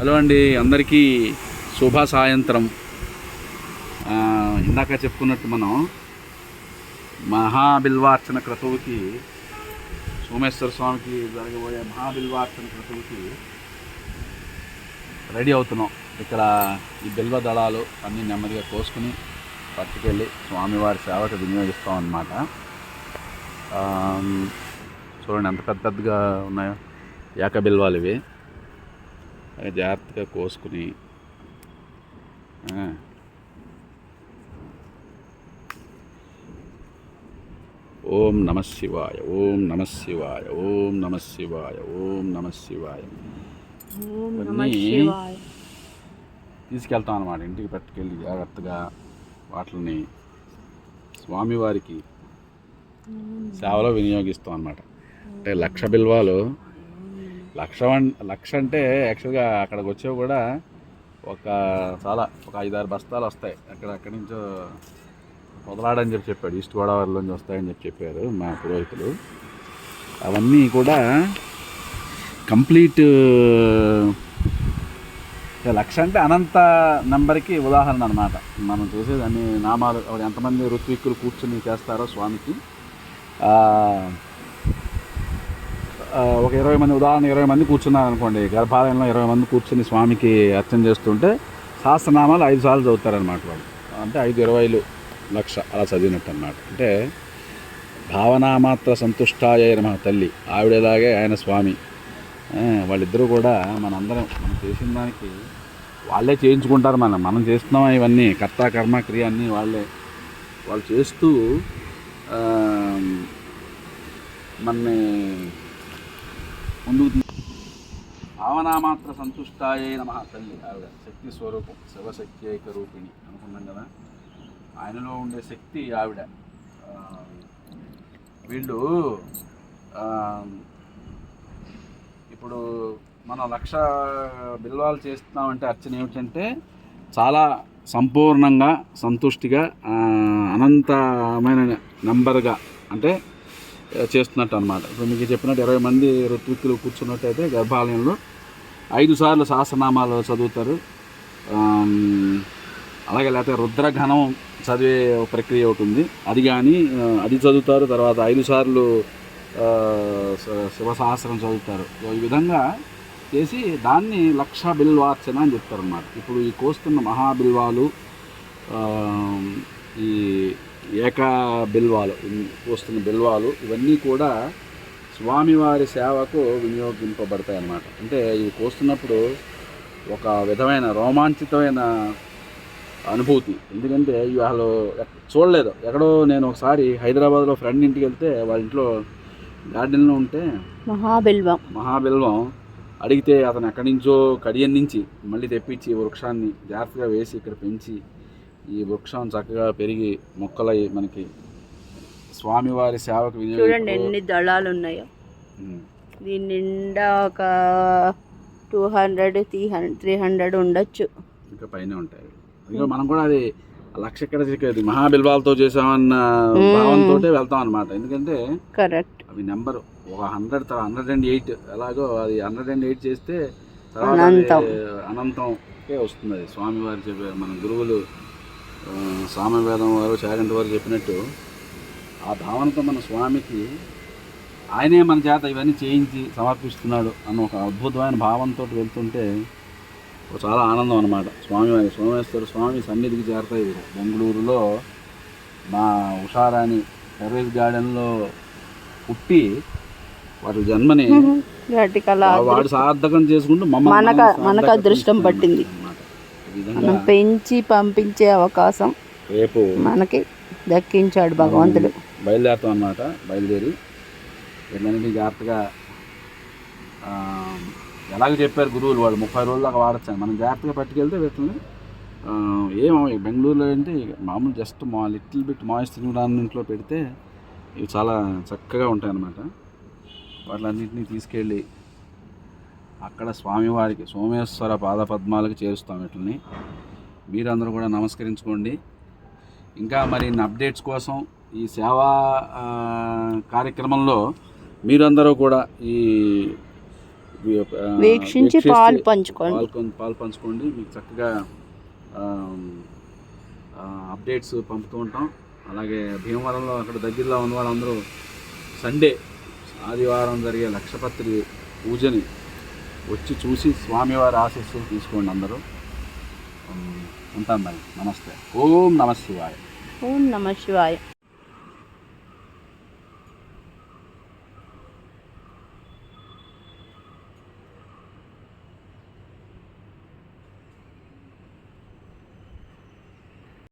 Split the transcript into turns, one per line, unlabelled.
Hello అండి అందరికీ శుభ సాయంత్రం. ఇందాక చెప్పుకున్నట్టు మనం మహాబిల్వార్చన క్రతువుకి సోమేశ్వర స్వామికి జరగబోయే మహాబిల్వార్చన క్రతువుకి రెడీ అవుతున్నాం. ఇక్కడ ఈ బిల్వ దళాలు అన్నీ నెమ్మదిగా కోసుకుని పట్టుకెళ్ళి స్వామివారి సేవకు వినియోగిస్తాం అన్నమాట. చూడండి ఎంత పెద్ద పెద్దగా ఉన్నాయో ఏక బిల్వాలు ఇవి. జాగ్రత్తగా కోసుకుని. ఓం నమ శివాయ ఓం నమ శివాయ ఓం నమ శివాయ ఓం నమ శివాయ. తీసుకెళ్తాం అన్నమాట. ఇంటికి పట్టుకెళ్ళి జాగ్రత్తగా వాటిని స్వామివారికి సేవలో వినియోగిస్తాం అన్నమాట. అంటే లక్ష బిల్వాలు లక్ష వన్- లక్ష అంటే యాక్చువల్గా అక్కడికి వచ్చేవి కూడా ఒక చాలా ఒక ఐదారు బస్తాలు వస్తాయి. అక్కడ అక్కడి నుంచో మొదలాడని చెప్పి చెప్పాడు. ఈస్ట్ గోదావరిలోంచి వస్తాయని చెప్పి చెప్పారు మా పురోహితులు. అవన్నీ కూడా కంప్లీట్ లక్ష అంటే అనంత నెంబర్కి ఉదాహరణ అనమాట మనం చేసేది అన్ని నామాలు ఎంతమంది ఋత్విక్కులు కూర్చుని చేస్తారో స్వామికి ఒక ఇరవై మంది ఉదాహరణ ఇరవై మంది కూర్చున్నారు అనుకోండి గర్భాలయంలో ఇరవై మంది కూర్చుని స్వామికి అర్చన చేస్తుంటే సహస్రనామాలు ఐదు సార్లు చదువుతారనమాట వాళ్ళు. అంటే ఐదు ఇరవైలు లక్ష అలా చదివినట్టు అనమాట అంటే భావనామాత్ర సంతుష్టాయ మా తల్లి ఆవిడేలాగే ఆయన స్వామి. వాళ్ళిద్దరూ కూడా మనందరం మనం చేసిన దానికి వాళ్ళే చేయించుకుంటారు మనం మనం చేస్తున్నాం ఇవన్నీ కర్త కర్మ క్రియ అన్నీ వాళ్ళే. వాళ్ళు చేస్తూ ఆ, మనని ముందుకు తీ భావనామాత్ర సంతుష్టాయే నమ తల్లి. ఆవిడ శక్తి స్వరూపం శివశక్తి ఏక రూపిణి అనుకున్నాం కదా. ఆయనలో ఉండే శక్తి ఆవిడ. వీళ్ళు ఇప్పుడు మనం లక్ష బిల్వాలు చేస్తున్నామంటే అర్చన ఏమిటంటే చాలా సంపూర్ణంగా సంతుష్టిగా అనంతమైన నంబర్గా అంటే చేస్తున్నట్టు అనమాట ఇప్పుడు మీకు చెప్పినట్టు ఇరవై మంది ఋత్విక్కులు కూర్చున్నట్టయితే గర్భాలయంలో ఐదు సార్లు సహస్రనామాలు చదువుతారు. అలాగే లేకపోతే రుద్రఘనం చదివే ప్రక్రియ ఒకటి ఉంది. అది కానీ అది చదువుతారు తర్వాత ఐదు సార్లు శ- శివ సహస్రం చదువుతారు. సో ఈ విధంగా చేసి దాన్ని లక్ష బిల్వార్చన అని చెప్తారు అన్నమాట ఇప్పుడు ఈ కోస్తున్న మహాబిల్వాలు ఈ ఏక బిల్వాలు కోస్తున్న బిల్వాలు ఇవన్నీ కూడా స్వామివారి సేవకు వినియోగింపబడతాయి అన్నమాట అంటే ఇవి కోస్తున్నప్పుడు ఒక విధమైన రోమాంచితమైన అనుభూతి. ఎందుకంటే ఎక్- చూడలేదు. ఎక్కడో నేను ఒకసారి హైదరాబాద్లో ఫ్రెండ్ ఇంటికి వెళ్తే వాళ్ళ ఇంట్లో గార్డెన్లో ఉంటే
మహాబిల్వం.
మహాబిల్వం అడిగితే అతను ఎక్కడి నుంచో కడియం నుంచి మళ్ళీ తెప్పించి వృక్షాన్ని జాగ్రత్తగా వేసి ఇక్కడ పెంచి ఈ వృక్షం చక్కగా పెరిగి మొక్కలై మనకి స్వామివారి సేవకు
చూడండి ఎన్ని దళాలు ఉన్నాయో దీని నిండా ఒక two hundred three hundred three hundred ఉండొచ్చు.
ఇంకా పైన ఉంటాయి. ఇంకా మనం కూడా అది లక్ష ఎక్కడ చిక్కేది మహాబిల్వాలతో చేసామన్న. భావంతో వెళ్తాం అనమాట ఎందుకంటే
కరెక్ట్.
అవి నెంబర్. ఒక హండ్రెడ్ హండ్రెడ్ అండ్ ఎయిట్ ఎలాగో అది హండ్రెడ్ అండ్ ఎయిట్ చేస్తే
అనంతం.
అది అనంతంకే వస్తుంది. అది స్వామివారు చెప్పారు మన గురువులు సామవేదం వారు చాగంటి వారు చెప్పినట్టు ఆ భావనతో మన స్వామికి ఆయనే మన చేత ఇవన్నీ చేయించి సమర్పిస్తున్నాడు అన్న ఒక అద్భుతమైన భావంతో వెళ్తుంటే ఒక చాలా ఆనందం అనమాట స్వామివారి సోమేశ్వర స్వామి సన్నిధికి చేరతాయి. బెంగళూరులో మా ఉషారాణి టెర్రస్ గార్డెన్లో పుట్టి వాటి జన్మని వాడు సార్థకం చేసుకుంటూ మమ్మల్ని
మనక-
మనం
మనకు అదృష్టం పట్టింది. మనం పెంచి పంపించే అవకాశం
రేపు
మనకి దక్కించాడు భగవంతుడు.
బయలుదేరుతాం అన్నమాట బయలుదేరి వీళ్ళన్నింటినీ జాగ్రత్తగా ఎలాగ చెప్పారు గురువులు వాళ్ళు ముప్పై రోజులు దాకా వాడచ్చు మనం జాగ్రత్తగా పట్టుకెళ్తే వీటిని ఆ, ఏమో బెంగళూరులో అంటే మామూలు జస్ట్ మా లిటిల్ బిట్ మాయిశ్చర్ ఇంట్లో పెడితే ఇవి చాలా చక్కగా ఉంటాయి అన్నమాట వాటిలన్నింటినీ తీసుకెళ్ళి అక్కడ స్వామివారికి సోమేశ్వర పాదపద్మాలకు చేరుస్తాం వీటిని మీరందరూ కూడా నమస్కరించుకోండి. ఇంకా మరిన్ని అప్డేట్స్ కోసం ఈ సేవా కార్యక్రమంలో మీరందరూ కూడా ఈ
వీక్షించి పాలు పంచుకోండి.
పాలు పంచుకోండి. మీకు చక్కగా అప్డేట్స్ పంపుతూ ఉంటాం. అలాగే భీమవరంలో అక్కడ దగ్గరలో ఉన్న వాళ్ళందరూ సండే ఆదివారం జరిగే లక్షపత్రి పూజని వచ్చి చూసి స్వామివారి ఆశీస్సులు తీసుకోండి అందరూ. ఉంటాం మరి. నమస్తే. ఓం నమ శివాయ.
ఓం నమ శివాయ.